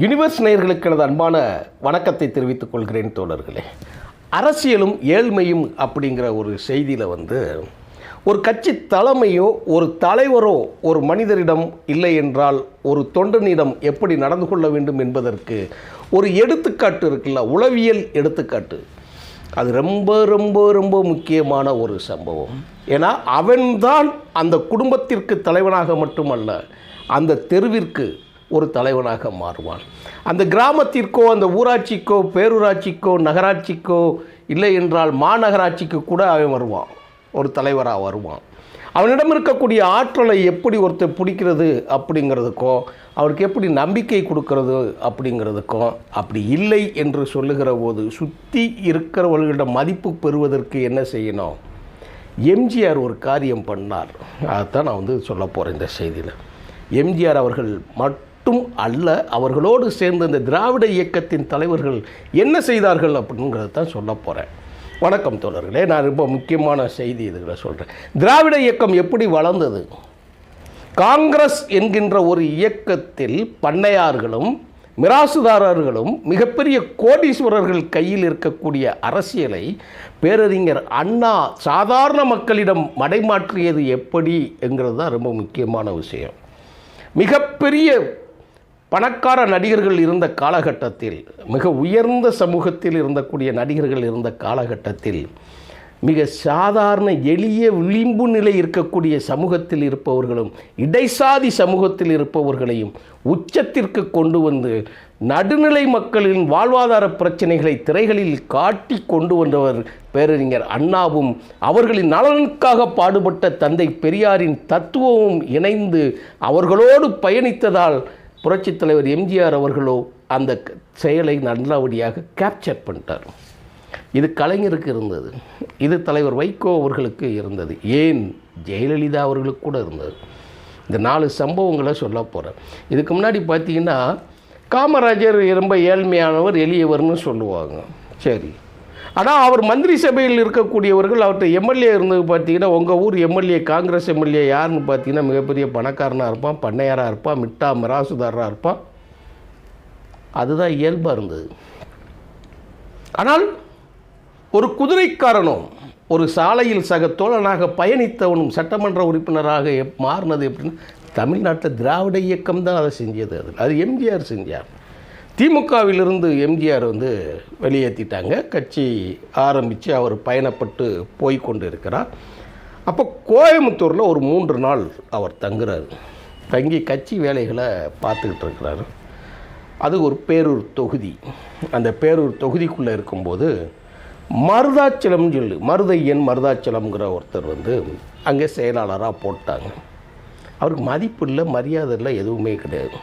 Universe நேயர்களுக்கு எனது அன்பான வணக்கத்தை தெரிவித்துக் கொள்கிறேன் தோழர்களே. அரசியலும் ஏழ்மையும் அப்படிங்கிற ஒரு செய்தியில் வந்து ஒரு கட்சி தலைமையோ ஒரு தலைவரோ ஒரு மனிதரிடம் இல்லை என்றால் ஒரு தொண்டனிடம் எப்படி நடந்து கொள்ள வேண்டும் என்பதற்கு ஒரு எடுத்துக்காட்டு இருக்குல்ல உளவியல் எடுத்துக்காட்டு. அது ரொம்ப ரொம்ப ரொம்ப முக்கியமான ஒரு சம்பவம். ஏன்னா அவன்தான் அந்த குடும்பத்திற்கு தலைவனாக மட்டுமல்ல அந்த தெருவிற்கு ஒரு தலைவனாக மாறுவான். அந்த கிராமத்திற்கோ அந்த ஊராட்சிக்கோ பேரூராட்சிக்கோ நகராட்சிக்கோ இல்லை என்றால் மாநகராட்சிக்கு கூட அவன் வருவான். ஒரு தலைவராக வருவான். அவனிடம் இருக்கக்கூடிய ஆற்றலை எப்படி ஒருத்தர் பிடிக்கிறது அப்படிங்கிறதுக்கோ அவருக்கு எப்படி நம்பிக்கை கொடுக்கறது அப்படிங்கிறதுக்கும் அப்படி இல்லை என்று சொல்லுகிற போது சுற்றி இருக்கிறவர்களிடம் மதிப்பு பெறுவதற்கு என்ன செய்யணும்? எம்ஜிஆர் ஒரு காரியம் பண்ணார். அதைத்தான் நான் வந்து சொல்ல போகிறேன் இந்த செய்தியில். எம்ஜிஆர் அவர்கள் மட்டும் அல்ல அவர்களோடு சேர்ந்த இந்த திராவிட இயக்கத்தின் தலைவர்கள் என்ன செய்தார்கள் அப்படிங்கிறத தான் சொல்ல போகிறேன் வணக்கம் தோழர்களே நான் ரொம்ப முக்கியமான செய்தி இதுகளை சொல்கிறேன் திராவிட இயக்கம் எப்படி வளர்ந்தது? காங்கிரஸ் என்கின்ற ஒரு இயக்கத்தில் பண்ணையார்களும் மிராசுதாரர்களும் மிகப்பெரிய கோடீஸ்வரர்கள் கையில் இருக்கக்கூடிய அரசியலை பேரறிஞர் அண்ணா சாதாரண மக்களிடம் மடைமாற்றியது எப்படி என்கிறது தான் ரொம்ப முக்கியமான விஷயம். மிகப்பெரிய பணக்கார நடிகர்கள் இருந்த காலகட்டத்தில் மிக உயர்ந்த சமூகத்தில் இருந்தக்கூடிய நடிகர்கள் இருந்த காலகட்டத்தில் மிக சாதாரண எளிய விளிம்பு நிலை இருக்கக்கூடிய சமூகத்தில் இருப்பவர்களும் இடைசாதி சமூகத்தில் இருப்பவர்களையும் உச்சத்திற்கு கொண்டு வந்து நடுநிலை மக்களின் வாழ்வாதார பிரச்சனைகளை திரைகளில் காட்டி கொண்டு வந்தவர் பேரறிஞர் அண்ணாவும் அவர்களின் நலனுக்காக பாடுபட்ட தந்தை பெரியாரின் தத்துவமும் இணைந்து அவர்களோடு பயணித்ததால் புரட்சித் தலைவர் எம்ஜிஆர் அவர்களோ அந்த செயலை நல்லபடியாக கேப்சர் பண்ணிட்டார். இது கலைஞருக்கு இருந்தது. இது தலைவர் வைகோ அவர்களுக்கு இருந்தது. ஏன்? ஜெயலலிதா அவர்களுக்கு கூட இருந்தது. இந்த நாலு சம்பவங்களை சொல்ல போகிறேன் இதுக்கு முன்னாடி பார்த்தீங்கன்னா காமராஜர் ரொம்ப ஏழ்மையானவர் எளியவர்னு சொல்லுவாங்க. சரி. ஆனால் அவர் மந்திரி சபையில் இருக்கக்கூடியவர்கள் அவர்கிட்ட எம்எல்ஏ இருந்தது பார்த்தீங்கன்னா உங்கள் ஊர் எம்எல்ஏ காங்கிரஸ் எம்எல்ஏ யாருன்னு பார்த்தீங்கன்னா மிகப்பெரிய பணக்காரனாக இருப்பான் பண்ணையாராக இருப்பான் மிட்டா மிராசுதாராக இருப்பான். அதுதான் இயல்பாக இருந்தது. ஆனால் ஒரு குதிரைக்காரனும் ஒரு சாலையில் சக தோழனாக பயணித்தவனும் சட்டமன்ற உறுப்பினராக எப் மாறினது எப்படின்னா தமிழ்நாட்டில் திராவிட இயக்கம் தான் அதை செஞ்சது அது. அது எம்ஜிஆர் செஞ்சார். திமுகவிலிருந்து எம்ஜிஆர் வந்து வெளியேற்றிட்டாங்க கட்சி ஆரம்பித்து அவர் பயணப்பட்டு போய் கொண்டு இருக்கிறார் அப்போ கோயம்புத்தூரில் ஒரு மூன்று நாள் அவர் தங்குறாரு. தங்கி கட்சி வேலைகளை பார்த்துக்கிட்டு இருக்கிறாரு. அது ஒரு பேரூர் தொகுதி. அந்த பேரூர் தொகுதிக்குள்ளே இருக்கும்போது மருதாச்சலம்னு சொல்லு மருதையன் மருதாச்சலம்ங்கிற ஒருத்தர் வந்து அங்கே செயலாளராக போட்டாங்க. அவருக்கு மதிப்பு இல்லை மரியாதை இல்லை எதுவுமே கிடையாது.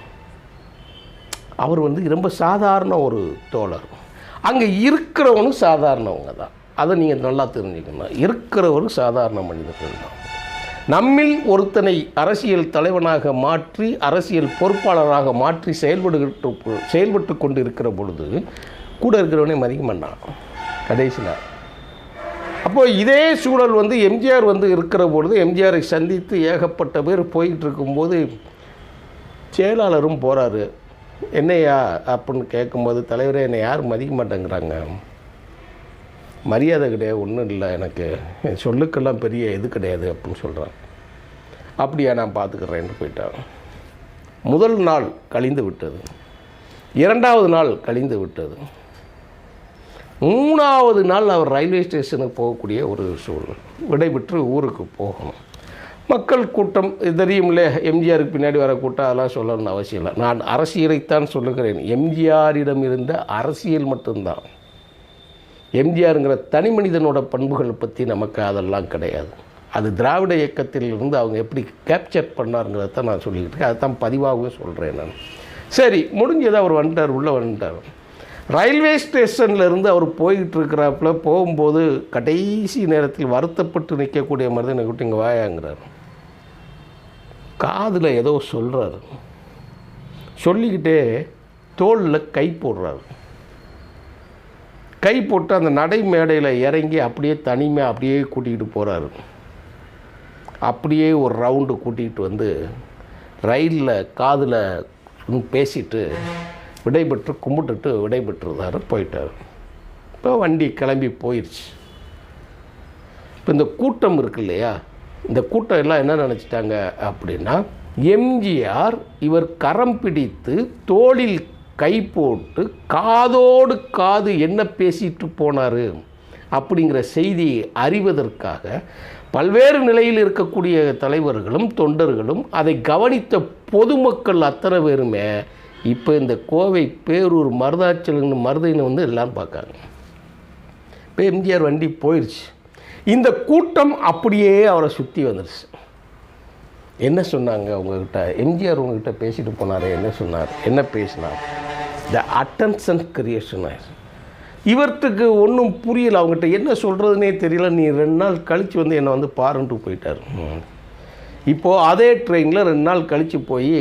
அவர் வந்து ரொம்ப சாதாரண ஒரு தோழர். அங்கே இருக்கிறவனும் சாதாரணவங்க தான். அதை நீங்கள் நல்லா தெரிஞ்சுக்கணும். இருக்கிறவரும் சாதாரண மனிதர்கள் தான். நம்மில் ஒருத்தனை அரசியல் தலைவனாக மாற்றி அரசியல் பொறுப்பாளராக மாற்றி செயல்படுகிட்டு செயல்பட்டு கொண்டு இருக்கிற பொழுது கூட இருக்கிறவனே மதிக்க மாட்டான். கடைசியில். அப்போ இதே சூழல் வந்து எம்ஜிஆர் வந்து இருக்கிற பொழுது எம்ஜிஆரை சந்தித்து ஏகப்பட்ட பேர் போயிட்டு இருக்கும்போது செயலாளரும் போகிறாரு என்னையா அப்படின்னு கேட்கும்போது தலைவரே என்னை யாரும் மதிக்க மாட்டேங்கிறாங்க. மரியாதை கிடையாது ஒன்றும் இல்லை எனக்கு. என் சொல்லுக்கெல்லாம் பெரிய இது கிடையாது அப்படின்னு சொல்கிறான் அப்படியா நான் பார்த்துக்கிறேன்னு போயிட்டான். முதல் நாள் கழிந்து விட்டது. இரண்டாவது நாள் கழிந்து விட்டது. மூணாவது நாள் அவர் ரயில்வே ஸ்டேஷனுக்கு போகக்கூடிய ஒரு சூழல். விடைபெற்று ஊருக்கு போகணும். மக்கள் கூட்டம் இது தெரியும்ல எம்ஜிஆருக்கு பின்னாடி வர கூட்டம் அதெல்லாம் சொல்லணும்னு அவசியம் இல்லை. நான் அரசியலைத்தான் சொல்லுகிறேன். எம்ஜிஆரிடம் இருந்த அரசியல் மட்டும்தான். எம்ஜிஆருங்கிற தனி மனிதனோட பண்புகளை பற்றி நமக்கு அதெல்லாம் கிடையாது. அது திராவிட இயக்கத்தில் இருந்து அவங்க எப்படி கேப்சர் பண்ணாருங்கிறத தான் நான் சொல்லிக்கிட்டு இருக்கேன். அதை தான் பதிவாகவும் சொல்கிறேன் நான். சரி முடிஞ்சது அவர் வந்துட்டார் உள்ளே வந்துட்டார். ரயில்வே ஸ்டேஷன்லேருந்து அவர் போய்கிட்டு இருக்கிறாப்புல போகும்போது கடைசி நேரத்தில் வருத்தப்பட்டு நிற்கக்கூடிய மாதிரி தான் எனக்கு இங்கே வாயாங்கிறார். காதில் ஏதோ சொல்கிறாரு சொல்லிக்கிட்டே தோளில் கை போடுறாரு. கை போட்டு அந்த நடை மேடையில் இறங்கி அப்படியே தனிமையாக அப்படியே கூட்டிகிட்டு போகிறாரு அப்படியே ஒரு ரவுண்டு கூட்டிகிட்டு வந்து ரயிலில் காதில் பேசிட்டு விடைபெற்று கும்பிட்டுட்டு விடைபெற்றுருந்தாரு போயிட்டார். இப்போ வண்டி கிளம்பி போயிடுச்சு இப்போ இந்த கூட்டம் இருக்கு இல்லையா? இந்த கூட்டம் எல்லாம் என்ன நினச்சிட்டாங்க அப்படின்னா எம்ஜிஆர் இவர் கரம் பிடித்து தோளில் கை போட்டு காதோடு காது என்ன பேசிட்டு போனார் அப்படிங்கிற செய்தியை அறிவதற்காக பல்வேறு நிலையில் இருக்கக்கூடிய தலைவர்களும் தொண்டர்களும் அதை கவனித்த பொதுமக்கள் அத்தனை பேருமே இப்போ இந்த கோவை பேரூர் மருதாச்சலன்னு மருதைன்னு வந்து எல்லாம் பார்க்காங்க இப்போ எம்ஜிஆர் வண்டி போயிடுச்சு இந்த கூட்டம் அப்படியே அவரை சுற்றி வந்துடுச்சு என்ன சொன்னாங்க உங்ககிட்ட எம்ஜிஆர் உங்ககிட்ட பேசிட்டு போனார் என்ன சொன்னார்? என்ன பேசினார்? த அட்டன்ஷன் கிரியேஷன் இவர்த்துக்கு ஒன்றும் புரியல அவங்ககிட்ட என்ன சொல்கிறதுனே தெரியல. நீ ரெண்டு நாள் கழித்து வந்து என்னை வந்து பாருன்ட்டு போயிட்டார். இப்போது அதே ட்ரெயினில் ரெண்டு நாள் கழித்து போய்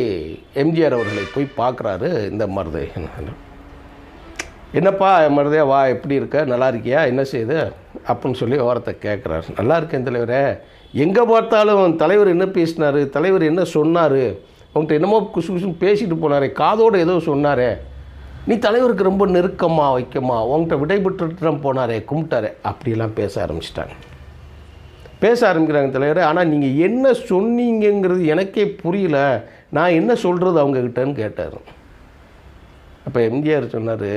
எம்ஜிஆர் அவர்களை போய் பார்க்குறாரு இந்த மருதை என்னப்பா மருதையா வா எப்படி இருக்க? நல்லா இருக்கியா? என்ன செய்யுது அப்படின்னு சொல்லி ஓரத்தை கேட்குறாரு நல்லா இருக்கேன் தலைவரே. எங்கே பார்த்தாலும் தலைவர் என்ன பேசினார்? தலைவர் என்ன சொன்னார்? உங்கள்கிட்ட என்னமோ குசு குசுன்னு பேசிட்டு போனாரே. காதோடு ஏதோ சொன்னாரே. நீ தலைவருக்கு ரொம்ப நெருக்கமாக வைக்கமா உங்கள்கிட்ட விடைபெற்றுட்டு தான் போனாரே கும்பிட்டாரே அப்படிலாம் பேச ஆரம்பிச்சிட்டாங்க. பேச ஆரம்பிக்கிறாங்க தலைவர். ஆனால் நீங்கள் என்ன சொன்னீங்கங்கிறது எனக்கே புரியல. நான் என்ன சொல்கிறது அவங்கக்கிட்டன்னு கேட்டார். அப்போ எம்ஜிஆர் சொன்னார்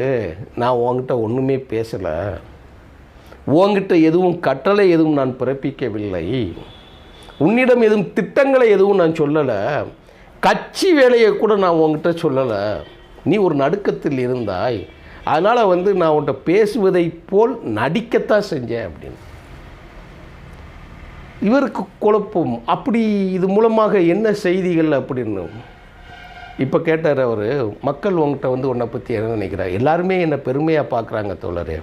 நான் உங்ககிட்ட ஒன்றுமே பேசலை. உங்ககிட்ட எதுவும் கட்டளை எதுவும் நான் பிறப்பிக்கவில்லை. உன்னிடம் எதுவும் திட்டங்களை எதுவும் நான் சொல்லலை. கட்சி வேலையை கூட நான் உங்ககிட்ட சொல்லலை. நீ ஒரு நடுக்கத்தில் இருந்தாய். அதனால் வந்து நான் உன்கிட்ட பேசுவதைப் போல் நடிக்கத்தான் செஞ்சேன் அப்படின்னு. இவருக்கு குழப்பம். அப்படி இது மூலமாக என்ன செய்திகள் அப்படின்னு. இப்போ கேட்டார் அவர் மக்கள் உங்ககிட்ட வந்து உன்னை பற்றி என்ன நினைக்கிறார் எல்லாருமே என்னை பெருமையாக பார்க்குறாங்க தோழரே.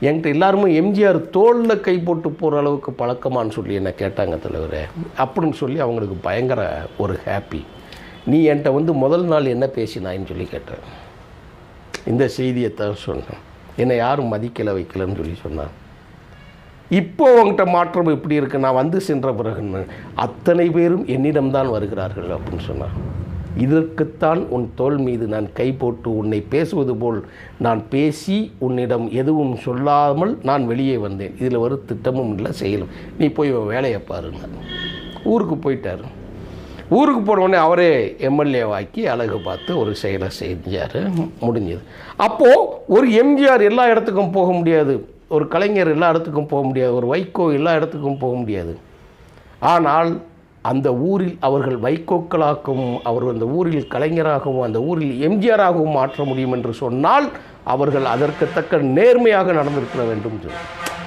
என்கிட்ட எல்லாருமே எம்ஜிஆர் தோளில் கை போட்டு போகிற அளவுக்கு பழக்கமான்னு சொல்லி என்னை கேட்டாங்க தலைவரே அப்படின்னு சொல்லி அவங்களுக்கு பயங்கர ஒரு ஹாப்பி நீ என்கிட்ட வந்து முதல் நாள் என்ன பேசினாயின்னு சொல்லி கேட்டேன். இந்த செய்தியை தான் சொன்னேன். என்னை யாரும் மதிக்கலை வைக்கலைன்னு சொல்லி சொன்னான் இப்போ உங்கள்கிட்ட மாற்றம் எப்படி இருக்கு? நான் வந்து சென்ற பிறகுன்னு அத்தனை பேரும் என்னிடம்தான் வருகிறார்கள் அப்படின்னு சொன்னான் இதற்குத்தான் உன் தோல் மீது நான் கை போட்டு உன்னை பேசுவது போல் நான் பேசி உன்னிடம் எதுவும் சொல்லாமல் நான் வெளியே வந்தேன். இதில் ஒரு திட்டமும் இல்லை செயலும். நீ போய் வேலையை பாருங்க. ஊருக்கு போயிட்டார். ஊருக்கு போனவுடனே அவரே எம்எல்ஏவாக்கி அழகு பார்த்து ஒரு செயலை செஞ்சார். முடிஞ்சது. அப்போது ஒரு எம்ஜிஆர் எல்லா இடத்துக்கும் போக முடியாது. ஒரு கலைஞர் எல்லா இடத்துக்கும் போக முடியாது ஒரு வைகோ எல்லா இடத்துக்கும் போக முடியாது. ஆனால் அந்த ஊரில் அவர்கள் வைகோக்களாகவும் அவர் அந்த ஊரில் கலைஞராகவும் அந்த ஊரில் எம்ஜிஆராகவும் மாற்ற முடியும் என்று சொன்னால் அவர்கள் அதற்கு தக்க நேர்மையாக நடந்திருக்க வேண்டும்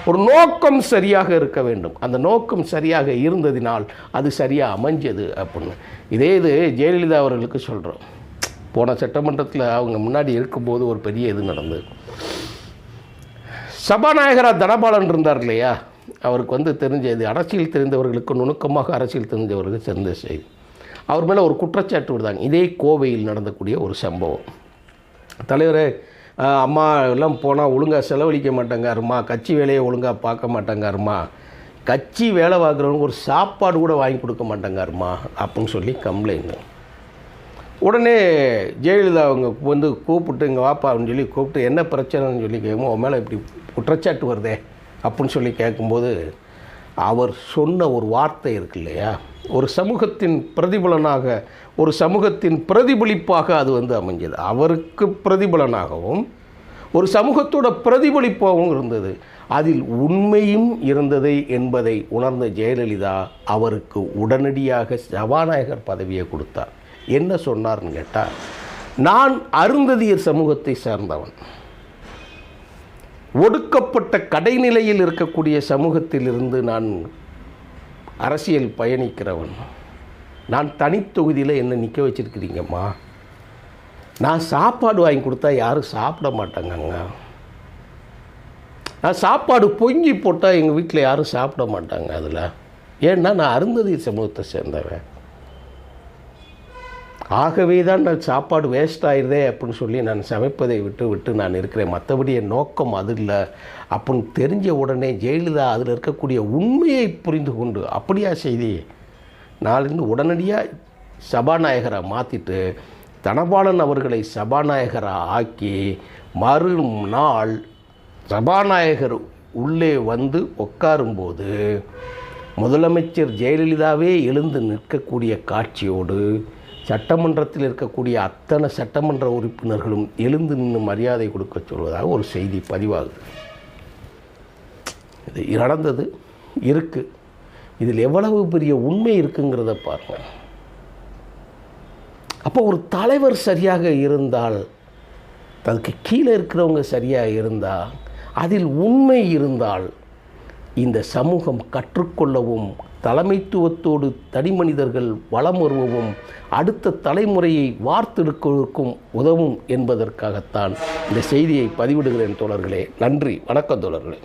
ஒரு நோக்கம் சரியாக இருக்க வேண்டும். அந்த நோக்கம் சரியாக இருந்ததினால் அது சரியாக அமைஞ்சது அப்படின்னு. இதே இது ஜெயலலிதா அவர்களுக்கு சொல்கிறோம் போன சட்டமன்றத்தில் அவங்க முன்னாடி இருக்கும்போது ஒரு பெரிய இது நடந்தது. சபாநாயகராக தனபாலன் இருந்தார் இல்லையா? அவருக்கு வந்து தெரிஞ்சது அரசியல் தெரிந்தவர்களுக்கு நுணுக்கமாக அரசியல் தெரிஞ்சவர்களுக்கு தெரிந்த செய்தி. அவர் மேலே ஒரு குற்றச்சாட்டு விடுதாங்க இதே கோவையில் நடந்தக்கூடிய ஒரு சம்பவம். தலைவரே அம்மா எல்லாம் போனால் ஒழுங்காக செலவழிக்க மாட்டேங்காருமா? கட்சி வேலையை ஒழுங்காக பார்க்க மாட்டேங்காருமா? கட்சி வேலை பார்க்குறவங்க ஒரு சாப்பாடு கூட வாங்கி கொடுக்க மாட்டேங்காருமா? அப்படின்னு சொல்லி கம்ப்ளைண்ட் உடனே ஜெயலலிதா அவங்க வந்து கூப்பிட்டு இங்கே வாப்பா அப்படின்னு சொல்லி கூப்பிட்டு என்ன பிரச்சனைன்னு சொல்லி கேட்கும் உன் மேலே இப்படி குற்றச்சாட்டு வருதே அப்படின்னு சொல்லி கேட்கும்போது அவர் சொன்ன ஒரு வார்த்தை இருக்கு இல்லையா? ஒரு சமூகத்தின் பிரதிபலனாக ஒரு சமூகத்தின் பிரதிபலிப்பாக அது வந்து அமைஞ்சது. அவருக்கு பிரதிபலனாகவும் ஒரு சமூகத்தோட பிரதிபலிப்பாகவும் இருந்தது. அதில் உண்மையும் இருந்தது என்பதை உணர்ந்த ஜெயலலிதா அவருக்கு உடனடியாக சபாநாயகர் பதவியை கொடுத்தார். என்ன சொன்னார்னு கேட்டால் நான் அருந்ததியர் சமூகத்தை சேர்ந்தவன். ஒடுக்கப்பட்ட கடைநிலையில் இருக்கக்கூடிய சமூகத்திலிருந்து நான் அரசியல் பயணிக்கிறவன். நான் தனித்தொகுதியில் என்ன நிற்க வச்சுருக்கிறீங்கம்மா? நான் சாப்பாடு வாங்கி கொடுத்தா யாரும் சாப்பிட மாட்டாங்கங்க. நான் சாப்பாடு பொங்கி போட்டால் எங்கள் வீட்டில் யாரும் சாப்பிட மாட்டாங்க அதில். ஏன்னா நான் அருந்ததி சமூகத்தை சேர்ந்தவன். ஆகவே தான் நான் சாப்பாடு வேஸ்ட் ஆயிடுதே அப்படின்னு சொல்லி நான் சமைப்பதை விட்டு விட்டு நான் இருக்கிறேன். மற்றபடி என் நோக்கம் அது இல்லை. அப்படின்னு தெரிஞ்ச உடனே ஜெயலலிதா அதில் இருக்கக்கூடிய உண்மையை புரிந்து கொண்டு அப்படியா செய்தி? நாளிலிருந்து உடனடியாக சபாநாயகரை மாற்றிட்டு தனபாலன் அவர்களை சபாநாயகராக ஆக்கி மறுநாள் சபாநாயகர் உள்ளே வந்து உட்காரும்போது முதலமைச்சர் ஜெயலலிதாவே எழுந்து நிற்கக்கூடிய காட்சியோடு சட்டமன்றத்தில் இருக்கக்கூடிய அத்தனை சட்டமன்ற உறுப்பினர்களும் எழுந்து நின்று மரியாதை கொடுக்க சொல்வதாக ஒரு செய்தி பதிவாகுது. இது நடந்தது இருக்குது இதில் எவ்வளவு பெரிய உண்மை இருக்குங்கிறத பாருங்கள் அப்போ ஒரு தலைவர் சரியாக இருந்தால் அதுக்கு கீழே இருக்கிறவங்க சரியாக இருந்தால் அதில் உண்மை இருந்தால் இந்த சமூகம் கற்றுக்கொள்ளவும் தலைமைத்துவத்தோடு தனி மனிதர்கள் வளம் வருவவும் அடுத்த தலைமுறையை வார்த்தெடுப்பதற்கும் உதவும் என்பதற்காகத்தான் இந்த செய்தியை பதிவிடுகிறேன் தோழர்களே. நன்றி. வணக்கம் தோழர்களே.